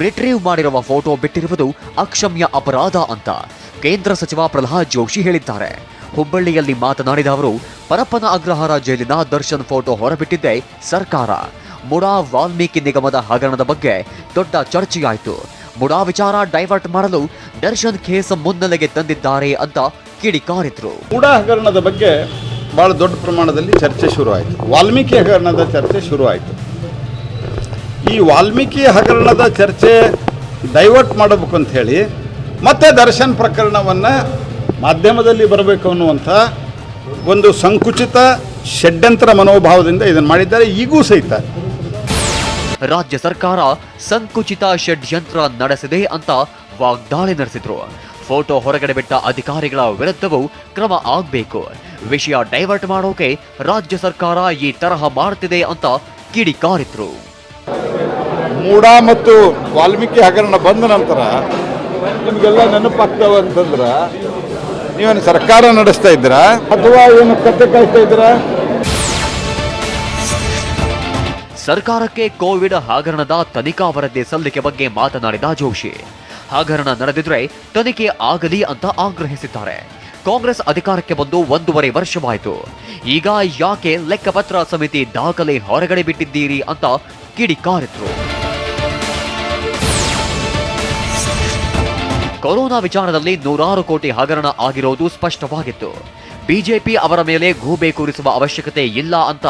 Retrieve ಮಾಡಿರುವ photo ಬಿಟ್ಟಿರುವುದು ಅಕ್ಷಮ್ಯ ಅಪರಾಧ ಅಂತ ಕೇಂದ್ರ ಸಚಿವ ಪ್ರಹ್ಲಾದ್ ಜೋಶಿ ಹೇಳಿದ್ದಾರೆ. ಹುಬ್ಬಳ್ಳಿಯಲ್ಲಿ ಮಾತನಾಡಿದ ಅವರು, ಪರಪ್ಪನ ಅಗ್ರಹಾರ ಜೈಲಿನ ದರ್ಶನ್ ಫೋಟೋ ಹೊರಬಿಟ್ಟಿದ್ದೆ ಸರ್ಕಾರ. ಮುಡಾ ವಾಲ್ಮೀಕಿ ನಿಗಮದ ಹಗರಣದ ಬಗ್ಗೆ ದೊಡ್ಡ ಚರ್ಚೆಯಾಯಿತು. ಮುಡಾ ವಿಚಾರ ಡೈವರ್ಟ್ ಮಾಡಲು ದರ್ಶನ್ ಖೇಸ್ ಮುನ್ನೆಲೆಗೆ ತಂದಿದ್ದಾರೆ ಅಂತ ಕಿಡಿಕಾರಿದ್ರು. ಮುಡಾ ಹಗರಣದ ಬಗ್ಗೆ ಬಹಳ ದೊಡ್ಡ ಪ್ರಮಾಣದಲ್ಲಿ ಚರ್ಚೆ ಶುರುವಾಯಿತು. ವಾಲ್ಮೀಕಿ ಹಗರಣದ ಚರ್ಚೆ ಶುರುವಾಯಿತು. ಈ ವಾಲ್ಮೀಕಿ ಹಗರಣದ ಚರ್ಚೆ ಡೈವರ್ಟ್ ಮಾಡಬೇಕು ಅಂತ ಹೇಳಿ ಮತ್ತೆ ದರ್ಶನ್ ಪ್ರಕರಣವನ್ನು ಮಾಧ್ಯಮದಲ್ಲಿ ಬರಬೇಕು ಅನ್ನುವಂಥ ಒಂದು ಸಂಕುಚಿತ ಷಡ್ಯಂತ್ರ ಮನೋಭಾವದಿಂದ ಇದನ್ನು ಮಾಡಿದ್ದಾರೆ. ಈಗೂ ಸಹಿತ. ರಾಜ್ಯ ಸರ್ಕಾರ ಸಂಕುಚಿತ ಷಡ್ಯಂತ್ರ ನಡೆಸಿದೆ ಅಂತ ವಾಗ್ದಾಳಿ ನಡೆಸಿದ್ರು. ಫೋಟೋ ಹೊರಗಡೆ ಬಿಟ್ಟ ಅಧಿಕಾರಿಗಳ ವಿರುದ್ಧವೂ ಕ್ರಮ ಆಗಬೇಕು. ವಿಷಯ ಡೈವರ್ಟ್ ಮಾಡೋಕೆ ರಾಜ್ಯ ಸರ್ಕಾರ ಈ ತರಹ ಮಾಡುತ್ತಿದೆ ಅಂತ ಕಿಡಿಕಾರಿದ್ರು. ಮೂಡ ಮತ್ತು ವಾಲ್ಮೀಕಿ ಹಗರಣ ಬಂದ ನಂತರ ನಿಮಗೆಲ್ಲ ನೆನಪಾಗ್ತಾವ ಅಂತಂದ್ರೆ ನೀವೇನು ಸರ್ಕಾರ ನಡೆಸ್ತಾ ಇದ್ದೀರಾ? ಅಥವಾ ಏನು ಕತೆ ಕಾಯ್ತಾ ಇದ್ದೀರಾ? ಸರ್ಕಾರಕ್ಕೆ ಕೋವಿಡ್ ಹಗರಣದ ತನಿಖಾ ವರದಿ ಸಲ್ಲಿಕೆ ಬಗ್ಗೆ ಮಾತನಾಡಿದ ಜೋಶಿ. ಹಗರಣ ನಡೆದಿದ್ರೆ ತನಿಖೆ ಆಗಲಿ ಅಂತ ಆಗ್ರಹಿಸಿದ್ದಾರೆ. ಕಾಂಗ್ರೆಸ್ ಅಧಿಕಾರಕ್ಕೆ ಬಂದು ಒಂದೂವರೆ ವರ್ಷವಾಯಿತು. ಈಗ ಯಾಕೆ ಲೆಕ್ಕಪತ್ರ ಸಮಿತಿ ದಾಖಲೆ ಹೊರಗಡೆ ಬಿಟ್ಟಿದ್ದೀರಿ ಅಂತ ಕಿಡಿಕಾರಿದ್ರು. ಕೊರೋನಾ ವಿಚಾರದಲ್ಲಿ ನೂರಾರು ಕೋಟಿ ಹಗರಣ ಆಗಿರೋದು ಸ್ಪಷ್ಟವಾಗಿತ್ತು. ಬಿಜೆಪಿ ಅವರ ಮೇಲೆ ಗೂಬೆ ಕೂರಿಸುವ ಅವಶ್ಯಕತೆ ಇಲ್ಲ ಅಂತ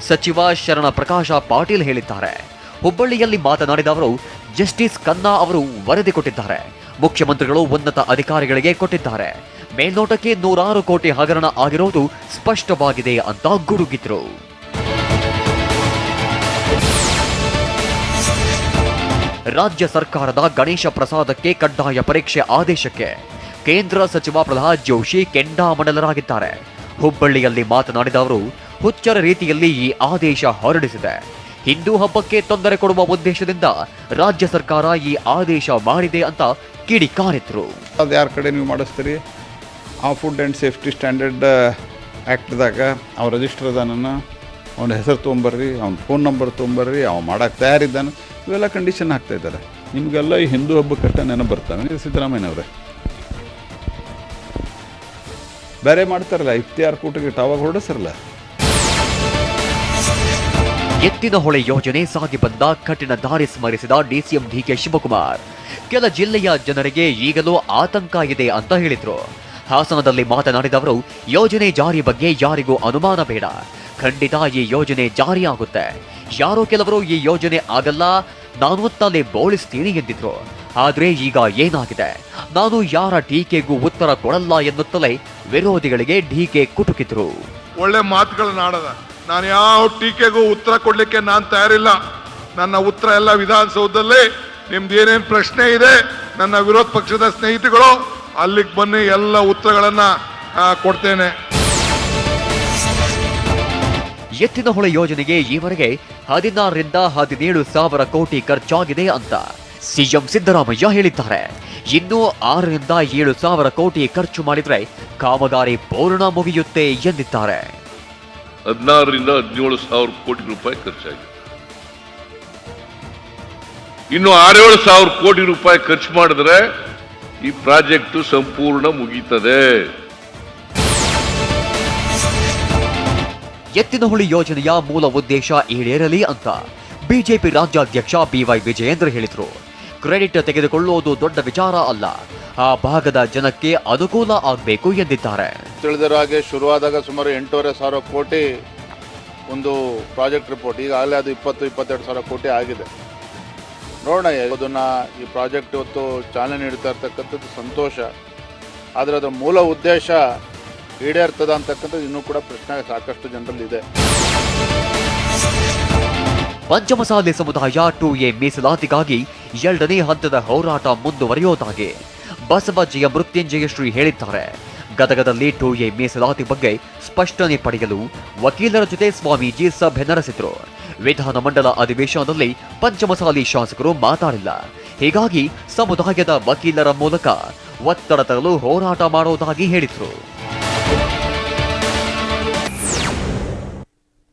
ಸಚಿವ ಶರಣ ಪ್ರಕಾಶ ಪಾಟೀಲ್ ಹೇಳಿದ್ದಾರೆ. ಹುಬ್ಬಳ್ಳಿಯಲ್ಲಿ ಮಾತನಾಡಿದ ಅವರು, ಜಸ್ಟಿಸ್ ಖನ್ನಾ ಅವರು ವರದಿ ಕೊಟ್ಟಿದ್ದಾರೆ. ಮುಖ್ಯಮಂತ್ರಿಗಳು ಉನ್ನತ ಅಧಿಕಾರಿಗಳಿಗೆ ಕೊಟ್ಟಿದ್ದಾರೆ. ಮೇಲ್ನೋಟಕ್ಕೆ ನೂರಾರು ಕೋಟಿ ಹಗರಣ ಆಗಿರೋದು ಸ್ಪಷ್ಟವಾಗಿದೆ ಅಂತ ಗುಡುಗಿದ್ರು. ರಾಜ್ಯ ಸರ್ಕಾರದ ಗಣೇಶ ಪ್ರಸಾದಕ್ಕೆ ಕಡ್ಡಾಯ ಪರೀಕ್ಷೆ ಆದೇಶಕ್ಕೆ. ಕೇಂದ್ರ ಸಚಿವ ಪ್ರಹ್ಲಾದ್ ಜೋಶಿ ಕೆಂಡಾಮಂಡಲರಾಗಿದ್ದಾರೆ. ಹುಬ್ಬಳ್ಳಿಯಲ್ಲಿ ಮಾತನಾಡಿದ ಅವರು, ಹುಚ್ಚರ ರೀತಿಯಲ್ಲಿ ಈ ಆದೇಶ ಹೊರಡಿಸಿದೆ. ಹಿಂದೂ ಹಬ್ಬಕ್ಕೆ ತೊಂದರೆ ಕೊಡುವ ಉದ್ದೇಶದಿಂದ ರಾಜ್ಯ ಸರ್ಕಾರ ಈ ಆದೇಶ ಮಾಡಿದೆ ಅಂತ ಕಿಡಿಕಾರಿದ್ರು ಯಾರ ಕಡೆ ನೀವು ಮಾಡಿಸ್ತೀರಿ? ಆ ಫುಡ್ ಆ್ಯಂಡ್ ಸೇಫ್ಟಿ ಸ್ಟ್ಯಾಂಡರ್ಡ್ ಆ್ಯಕ್ಟ್ದಾಗ ಅವ್ನು ರಿಜಿಸ್ಟರ್ ಅದಾನ ಅವನ ಹೆಸರು ತೊಗೊಂಬರ್ರಿ, ಅವ್ನ ಫೋನ್ ನಂಬರ್ ತೊಗೊಂಬರ್ರಿ ಅವ್ನು ಮಾಡೋಕ್ಕೆ ತಯಾರಿದ್ದಾನೆ. ಇವೆಲ್ಲ ಕಂಡೀಷನ್ ಆಗ್ತಾ ಇದ್ದಾರೆ. ನಿಮಗೆಲ್ಲ ಈ ಹಿಂದೂ ಹಬ್ಬಕ್ಕಷ್ಟ ನೆನಪು ಬರ್ತಾವೆ ಸಿದ್ದರಾಮಯ್ಯನವರೇ. ಬೇರೆ ಮಾಡ್ತಾರಲ್ಲ ಇಫ್ತಿಯಾರ್ ಕೂಟಕ್ಕೆ ಅವಾಗ ಹೊರಡಿಸ್ರಲ್ಲ ಎತ್ತಿನ ಹೊಳೆ ಯೋಜನೆ ಸಾಗಿ ಬಂದ ಕಠಿಣ ದಾರಿ ಸ್ಮರಿಸಿದ ಡಿಸಿಎಂ ಡಿಕೆ ಶಿವಕುಮಾರ್. ಕೆಲ ಜಿಲ್ಲೆಯ ಜನರಿಗೆ ಈಗಲೂ ಆತಂಕ ಇದೆ ಅಂತ ಹೇಳಿದ್ರು. ಹಾಸನದಲ್ಲಿ ಮಾತನಾಡಿದವರು ಯೋಜನೆ ಜಾರಿ ಬಗ್ಗೆ ಯಾರಿಗೂ ಅನುಮಾನ ಬೇಡ. ಖಂಡಿತ ಈ ಯೋಜನೆ ಜಾರಿಯಾಗುತ್ತೆ. ಯಾರೋ ಕೆಲವರು ಈ ಯೋಜನೆ ಆಗಲ್ಲ, ನಾನು ತಲೆ ಬೋಳಿಸ್ತೀನಿ ಎಂದಿದ್ರು. ಆದರೆ ಈಗ ಏನಾಗಿದೆ? ನಾನು ಯಾರ ಟೀಕೆಗೂ ಉತ್ತರ ಕೊಡಲ್ಲ ಎನ್ನುತ್ತಲೇ ವಿರೋಧಿಗಳಿಗೆ ಟೀಕೆ ಕುಟುಕಿದ್ರು. ಒಳ್ಳೆ ಮಾತುಗಳನ್ನ ಆಡದ. ನಾನು ಯಾವ ಟೀಕೆಗೂ ಉತ್ತರ ಕೊಡ್ಲಿಕ್ಕೆ ನಾನು ತಯಾರಿಲ್ಲ. ನನ್ನ ಉತ್ತರ ಎಲ್ಲ ವಿಧಾನಸೌಧದಲ್ಲಿ. ನಿಮ್ದು ಏನೇನು ಪ್ರಶ್ನೆ ಇದೆ, ನನ್ನ ವಿರೋಧ ಪಕ್ಷದ ಸ್ನೇಹಿತಗಳು, ಅಲ್ಲಿಗೆ ಬನ್ನಿ ಎಲ್ಲ ಉತ್ತರಗಳನ್ನು ಕೊಡ್ತೇನೆ. ಎತ್ತಿನಹೊಳೆ ಯೋಜನೆಗೆ ಈವರೆಗೆ ಹದಿನಾರರಿಂದ ಹದಿನೇಳು ಸಾವಿರ ಕೋಟಿ ಖರ್ಚಾಗಿದೆ ಅಂತ ಸಿಎಂ ಸಿದ್ದರಾಮಯ್ಯ ಹೇಳಿದ್ದಾರೆ. ಇನ್ನು ಆರರಿಂದ ಏಳು ಸಾವಿರ ಕೋಟಿ ಖರ್ಚು ಮಾಡಿದರೆ ಕಾಮಗಾರಿ ಪೂರ್ಣ ಮುಗಿಯುತ್ತೆ ಎಂದಿದ್ದಾರೆ. ಹದಿನಾರರಿಂದ ಹದಿನೇಳು ಸಾವಿರ ಕೋಟಿ ರೂಪಾಯಿ ಖರ್ಚಾಗಿದೆ. ಇನ್ನು ಆರೇಳು ಸಾವಿರ ಕೋಟಿ ರೂಪಾಯಿ ಖರ್ಚು ಮಾಡಿದ್ರೆ ಈ ಪ್ರಾಜೆಕ್ಟ್ ಸಂಪೂರ್ಣ ಮುಗೀತದೆ. ಎತ್ತಿನಹುಳಿ ಯೋಜನೆಯ ಮೂಲ ಉದ್ದೇಶ ಈಡೇರಲಿ ಅಂತ ಬಿಜೆಪಿ ರಾಜ್ಯಾಧ್ಯಕ್ಷ ಬಿವೈ ವಿಜಯೇಂದ್ರ ಹೇಳಿದರು. ಕ್ರೆಡಿಟ್ ತೆಗೆದುಕೊಳ್ಳುವುದು ದೊಡ್ಡ ವಿಚಾರ ಅಲ್ಲ. ಆ ಭಾಗದ ಜನಕ್ಕೆ ಅನುಕೂಲ ಆಗಬೇಕು ಎಂದಿದ್ದಾರೆ. ತಿಳಿದಿರೋ ಹಾಗೆ ಶುರುವಾದಾಗ ಸುಮಾರು ಎಂಟೂವರೆ ಸಾವಿರ ಕೋಟಿ ಒಂದು ಪ್ರಾಜೆಕ್ಟ್ ರಿಪೋರ್ಟ್, ಈಗಾಗಲೇ ಅದು ಇಪ್ಪತ್ತು, ಇಪ್ಪತ್ತೆರಡು ಸಾವಿರ ಕೋಟಿ ಆಗಿದೆ. ನೋಡೋಣ ಅದನ್ನು ಈ ಪ್ರಾಜೆಕ್ಟ್ ಇವತ್ತು ಚಾಲನೆ ನೀಡ್ತಾ ಇರ್ತಕ್ಕಂಥದ್ದು ಸಂತೋಷ. ಆದರೆ ಅದರ ಮೂಲ ಉದ್ದೇಶ ಈಡೇರ್ತದ ಅಂತಕ್ಕಂಥದ್ದು ಇನ್ನೂ ಕೂಡ ಪ್ರಶ್ನೆ ಸಾಕಷ್ಟು ಜನರಲ್ಲಿದೆ. ಪಂಚಮಸಾಲಿ ಸಮುದಾಯ ಟು ಎ ಮೀಸಲಾತಿಗಾಗಿ ಎರಡನೇ ಹಂತದ ಹೋರಾಟ ಮುಂದುವರಿಯೋದಾಗಿ ಬಸವಜ್ಜಿಯ ಮೃತ್ಯುಂಜಯ ಶ್ರೀ ಹೇಳಿದ್ದಾರೆ. ಗದಗದಲ್ಲಿ ಟು ಎ ಮೀಸಲಾತಿ ಬಗ್ಗೆ ಸ್ಪಷ್ಟನೆ ಪಡೆಯಲು ವಕೀಲರ ಜೊತೆ ಸ್ವಾಮೀಜಿ ಸಭೆ ನಡೆಸಿದ್ರು. ವಿಧಾನಮಂಡಲ ಅಧಿವೇಶನದಲ್ಲಿ ಪಂಚಮಸಾಲಿ ಶಾಸಕರು ಮಾತಾಡಿಲ್ಲ. ಹೀಗಾಗಿ ಸಮುದಾಯದ ವಕೀಲರ ಮೂಲಕ ಒತ್ತಡ ತರಲು ಹೋರಾಟ ಮಾಡುವುದಾಗಿ ಹೇಳಿದ್ರು.